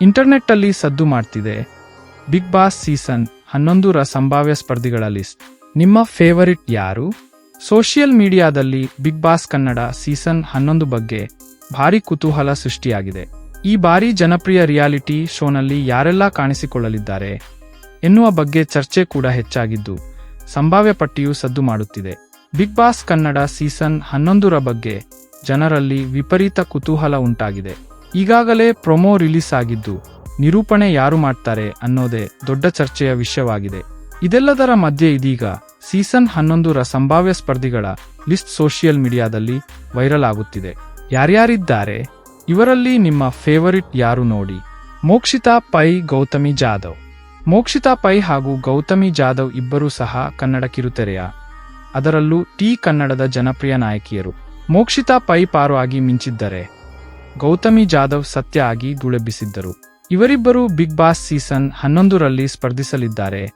ಇಂಟರ್ನೆಟ್ಟಲ್ಲಿ ಸದ್ದು ಮಾಡ್ತಿದೆ. ಬಿಗ್ ಬಾಸ್ ಸೀಸನ್ ಹನ್ನೊಂದರ ಸಂಭಾವ್ಯ ಸ್ಪರ್ಧಿಗಳ ಲಿಸ್ಟ್. ನಿಮ್ಮ ಫೇವರಿಟ್ ಯಾರು? ಸೋಷಿಯಲ್ ಮೀಡಿಯಾದಲ್ಲಿ ಬಿಗ್ ಬಾಸ್ ಕನ್ನಡ ಸೀಸನ್ ಹನ್ನೊಂದು ಬಗ್ಗೆ ಭಾರಿ ಕುತೂಹಲ ಸೃಷ್ಟಿಯಾಗಿದೆ. ಈ ಬಾರಿ ಜನಪ್ರಿಯ ರಿಯಾಲಿಟಿ ಶೋನಲ್ಲಿ ಯಾರೆಲ್ಲ ಕಾಣಿಸಿಕೊಳ್ಳಲಿದ್ದಾರೆ ಎನ್ನುವ ಬಗ್ಗೆ ಚರ್ಚೆ ಕೂಡ ಹೆಚ್ಚಾಗಿದ್ದು ಸಂಭಾವ್ಯ ಪಟ್ಟಿಯು ಸದ್ದು ಮಾಡುತ್ತಿದೆ. ಬಿಗ್ ಬಾಸ್ ಕನ್ನಡ ಸೀಸನ್ ಹನ್ನೊಂದರ ಬಗ್ಗೆ ಜನರಲ್ಲಿ ವಿಪರೀತ ಕುತೂಹಲ ಉಂಟಾಗಿದೆ. ಈಗಾಗಲೇ ಪ್ರೊಮೋ ರಿಲೀಸ್ ಆಗಿದ್ದು, ನಿರೂಪಣೆ ಯಾರು ಮಾಡ್ತಾರೆ ಅನ್ನೋದೇ ದೊಡ್ಡ ಚರ್ಚೆಯ ವಿಷಯವಾಗಿದೆ. ಇದೆಲ್ಲದರ ಮಧ್ಯೆ ಇದೀಗ ಸೀಸನ್ ಹನ್ನೊಂದರ ಸಂಭಾವ್ಯ ಸ್ಪರ್ಧಿಗಳ ಲಿಸ್ಟ್ ಸೋಷಿಯಲ್ ಮೀಡಿಯಾದಲ್ಲಿ ವೈರಲ್ ಆಗುತ್ತಿದೆ. ಯಾರ್ಯಾರಿದ್ದಾರೆ? ಇವರಲ್ಲಿ ನಿಮ್ಮ ಫೇವರಿಟ್ ಯಾರು ನೋಡಿ? ಮೋಕ್ಷಿತಾ ಪೈ, ಗೌತಮಿ ಜಾಧವ್. ಮೋಕ್ಷಿತಾ ಪೈ ಹಾಗೂ ಗೌತಮಿ ಜಾಧವ್ ಇಬ್ಬರೂ ಸಹ ಕನ್ನಡ ಕಿರುತೆರೆಯ. ಅದರಲ್ಲೂ ಟಿ ಕನ್ನಡದ ಜನಪ್ರಿಯ ನಾಯಕಿಯರು. ಮೋಕ್ಷಿತಾ ಪೈ ಪಾರು ಆಗಿ ಮಿಂಚಿದ್ದರೆ ಗೌತಮಿ ಜಾಧವ್ ಸತ್ಯ ಆಗಿ ಧೂಳೆಬ್ಬಿಸಿದ್ದರು. ಇವರಿಬ್ಬರು ಬಿಗ್ ಬಾಸ್ ಸೀಸನ್ ಹನ್ನೊಂದರಲ್ಲಿ ಸ್ಪರ್ಧಿಸಲಿದ್ದಾರೆ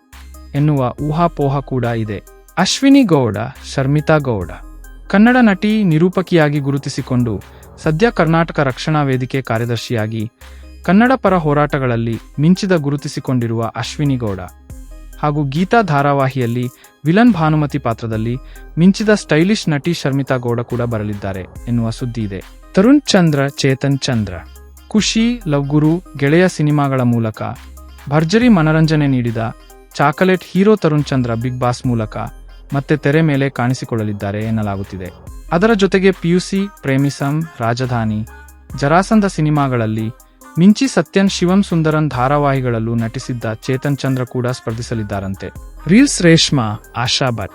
ಎನ್ನುವ ಊಹಾಪೋಹ ಕೂಡ ಇದೆ. ಅಶ್ವಿನಿ ಗೌಡ, ಶರ್ಮಿತಾ ಗೌಡ. ಕನ್ನಡ ನಟಿ ನಿರೂಪಕಿಯಾಗಿ ಗುರುತಿಸಿಕೊಂಡು ಸದ್ಯ ಕರ್ನಾಟಕ ರಕ್ಷಣಾ ವೇದಿಕೆ ಕಾರ್ಯದರ್ಶಿಯಾಗಿ ಕನ್ನಡ ಪರ ಹೋರಾಟಗಳಲ್ಲಿ ಮಿಂಚಿದ ಗುರುತಿಸಿಕೊಂಡಿರುವ ಅಶ್ವಿನಿ ಗೌಡ. ಹಾಗೂ ಗೀತಾ ಧಾರಾವಾಹಿಯಲ್ಲಿ ವಿಲನ್ ಭಾನುಮತಿ ಪಾತ್ರದಲ್ಲಿ ಮಿಂಚಿದ ಸ್ಟೈಲಿಶ್ ನಟಿ ಶರ್ಮಿತಾ ಗೌಡ ಕೂಡ ಬರಲಿದ್ದಾರೆ ಎನ್ನುವ ಸುದ್ದಿ ಇದೆ. ತರುಣ್ ಚಂದ್ರ, ಚೇತನ್ ಚಂದ್ರ. ಖುಷಿ ಲವ್ಗುರು ಗೆಳೆಯ ಸಿನಿಮಾಗಳ ಮೂಲಕ. ಭರ್ಜರಿ ಮನರಂಜನೆ ನೀಡಿದ chocolate hero Tarun Chandra Bigg Boss ಮೂಲಕ ಮತ್ತೆ ತೆರೆ ಮೇಲೆ ಕಾಣಿಸಿಕೊಳ್ಳಲಿದ್ದಾರೆ ಎನ್ನಲಾಗುತ್ತಿದೆ. ಅದರ ಜೊತೆಗೆ ಪಿಯುಸಿ, ಪ್ರೇಮಿಸಂ, ರಾಜಧಾನಿ ಜರಾಸಂದ ಸಿನಿಮಾಗಳಲ್ಲಿ ಮಿಂಚಿ ಸತ್ಯನ್, ಶಿವಂ ಸುಂದರನ್ ಧಾರಾವಾಹಿಗಳಲ್ಲೂ ನಟಿಸಿದ್ದ ಚೇತನ್ ಚಂದ್ರ ಕೂಡ ಸ್ಪರ್ಧಿಸಲಿದ್ದಾರಂತೆ. ರೀಲ್ಸ್ ರೇಷ್ಮಾ, ಆಶಾ ಭಟ್.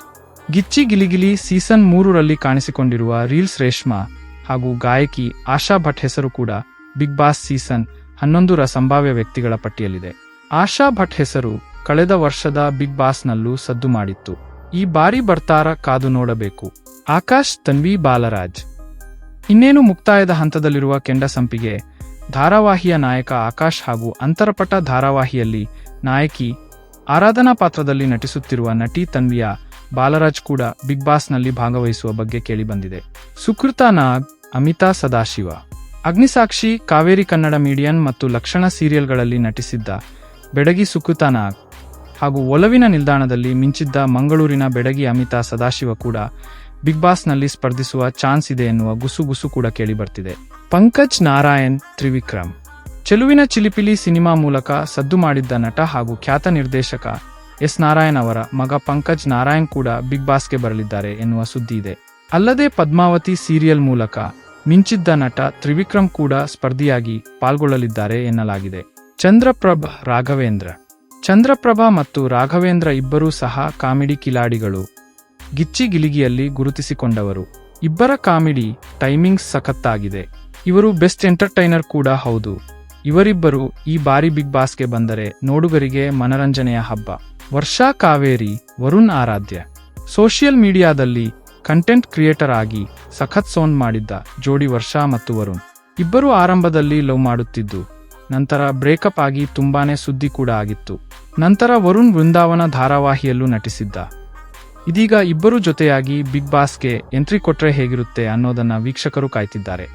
ಗಿಚ್ಚಿ ಗಿಲಿಗಿಲಿ ಸೀಸನ್ ಮೂರರಲ್ಲಿ ಕಾಣಿಸಿಕೊಂಡಿರುವ ರೀಲ್ಸ್ ರೇಷ್ಮಾ ಹಾಗೂ ಗಾಯಕಿ ಆಶಾ ಭಟ್ ಹೆಸರು ಕೂಡ ಬಿಗ್ ಬಾಸ್ ಸೀಸನ್ ಹನ್ನೊಂದರ ಸಂಭಾವ್ಯ ವ್ಯಕ್ತಿಗಳ ಪಟ್ಟಿಯಲ್ಲಿದೆ. ಆಶಾ ಭಟ್ ಹೆಸರು ಕಳೆದ ವರ್ಷದ ಬಿಗ್ ಬಾಸ್ನಲ್ಲೂ ಸದ್ದು ಮಾಡಿತ್ತು. ಈ ಬಾರಿ ಬರ್ತಾರ ಕಾದು ನೋಡಬೇಕು. ಆಕಾಶ್ ತನ್ವಿ ಬಾಲರಾಜ್. ಇನ್ನೇನು ಮುಕ್ತಾಯದ ಹಂತದಲ್ಲಿರುವ ಕೆಂಡ ಸಂಪಿಗೆ ಧಾರಾವಾಹಿಯ ನಾಯಕ ಆಕಾಶ್ ಹಾಗೂ ಅಂತರಪಟ ಧಾರಾವಾಹಿಯಲ್ಲಿ ನಾಯಕಿ ಆರಾಧನಾ ಪಾತ್ರದಲ್ಲಿ ನಟಿಸುತ್ತಿರುವ ನಟಿ ತನ್ವಿಯ ಬಾಲರಾಜ್ ಕೂಡ ಬಿಗ್ ಬಾಸ್ನಲ್ಲಿ ಭಾಗವಹಿಸುವ ಬಗ್ಗೆ ಕೇಳಿಬಂದಿದೆ ಸುಕೃತ ನಾಗ್ ಅಮಿತಾ ಸದಾಶಿವ. ಅಗ್ನಿಸಾಕ್ಷಿ, ಕಾವೇರಿ ಕನ್ನಡ ಮೀಡಿಯನ್ ಮತ್ತು ಲಕ್ಷಣ ಸೀರಿಯಲ್ಗಳಲ್ಲಿ ನಟಿಸಿದ್ದ ಬೆಡಗಿ ಸುಕುತಾ ನಾಗ್ ಹಾಗೂ ಒಲವಿನ ನಿಲ್ದಾಣದಲ್ಲಿ ಮಿಂಚಿದ್ದ ಮಂಗಳೂರಿನ ಬೆಡಗಿ ಅಮಿತಾ ಸದಾಶಿವ ಕೂಡ ಬಿಗ್ ಬಾಸ್ನಲ್ಲಿ ಸ್ಪರ್ಧಿಸುವ ಚಾನ್ಸ್ ಇದೆ ಎನ್ನುವ ಗುಸುಗುಸು ಕೂಡ ಕೇಳಿಬರ್ತಿದೆ ಪಂಕಜ್ ನಾರಾಯಣ್, ತ್ರಿವಿಕ್ರಮ್. ಚೆಲುವಿನ ಚಿಲಿಪಿಲಿ ಸಿನಿಮಾ ಮೂಲಕ ಸದ್ದು ಮಾಡಿದ್ದ ನಟ ಹಾಗೂ ಖ್ಯಾತ ನಿರ್ದೇಶಕ ಎಸ್ ನಾರಾಯಣ್ ಅವರ ಮಗ ಪಂಕಜ್ ನಾರಾಯಣ್ ಕೂಡ ಬಿಗ್ ಬಾಸ್ಗೆ ಬರಲಿದ್ದಾರೆ ಎನ್ನುವ ಸುದ್ದಿ ಇದೆ. ಅಲ್ಲದೆ ಪದ್ಮಾವತಿ ಸೀರಿಯಲ್ ಮೂಲಕ ಮಿಂಚಿದ್ದ ನಟ ತ್ರಿವಿಕ್ರಮ್ ಕೂಡ ಸ್ಪರ್ಧಿಯಾಗಿ ಪಾಲ್ಗೊಳ್ಳಲಿದ್ದಾರೆ ಎನ್ನಲಾಗಿದೆ. ಚಂದ್ರಪ್ರಭ, ರಾಘವೇಂದ್ರ. ಚಂದ್ರಪ್ರಭಾ ಮತ್ತು ರಾಘವೇಂದ್ರ ಇಬ್ಬರೂ ಸಹ ಕಾಮಿಡಿ ಕಿಲಾಡಿಗಳು. ಗಿಚ್ಚಿ ಗಿಲಿಗಿಯಲ್ಲಿ ಗುರುತಿಸಿಕೊಂಡವರು. ಇಬ್ಬರ ಕಾಮಿಡಿ ಟೈಮಿಂಗ್ಸ್ ಸಖತ್ತಾಗಿದೆ. ಇವರು ಬೆಸ್ಟ್ ಎಂಟರ್ಟೈನರ್ ಕೂಡ ಹೌದು. ಇವರಿಬ್ಬರು ಈ ಬಾರಿ ಬಿಗ್ ಬಾಸ್ಗೆ ಬಂದರೆ ನೋಡುಗರಿಗೆ ಮನರಂಜನೆಯ ಹಬ್ಬ. ವರ್ಷಾ ಕಾವೇರಿ, ವರುಣ್ ಆರಾಧ್ಯ. ಸೋಷಿಯಲ್ ಮೀಡಿಯಾದಲ್ಲಿ ಕಂಟೆಂಟ್ ಕ್ರಿಯೇಟರ್ ಆಗಿ ಸಖತ್ ಸೋನ್ ಮಾಡಿದ್ದ ಜೋಡಿ ವರ್ಷಾ ಮತ್ತು ವರುಣ್. ಇಬ್ಬರೂ ಆರಂಭದಲ್ಲಿ ಲವ್ ಮಾಡುತ್ತಿದ್ದು, ನಂತರ ಬ್ರೇಕಪ್ ಆಗಿ ತುಂಬಾನೇ ಸುದ್ದಿ ಕೂಡ ಆಗಿತ್ತು. ನಂತರ ವರುಣ್ ವೃಂದಾವನ ಧಾರಾವಾಹಿಯಲ್ಲೂ ನಟಿಸಿದ್ದ. ಇದೀಗ ಇಬ್ಬರು ಜೊತೆಯಾಗಿ ಬಿಗ್ ಬಾಸ್ಗೆ ಎಂಟ್ರಿ ಕೊಟ್ರೆ ಹೇಗಿರುತ್ತೆ ಅನ್ನೋದನ್ನ ವೀಕ್ಷಕರು ಕಾಯ್ತಿದ್ದಾರೆ.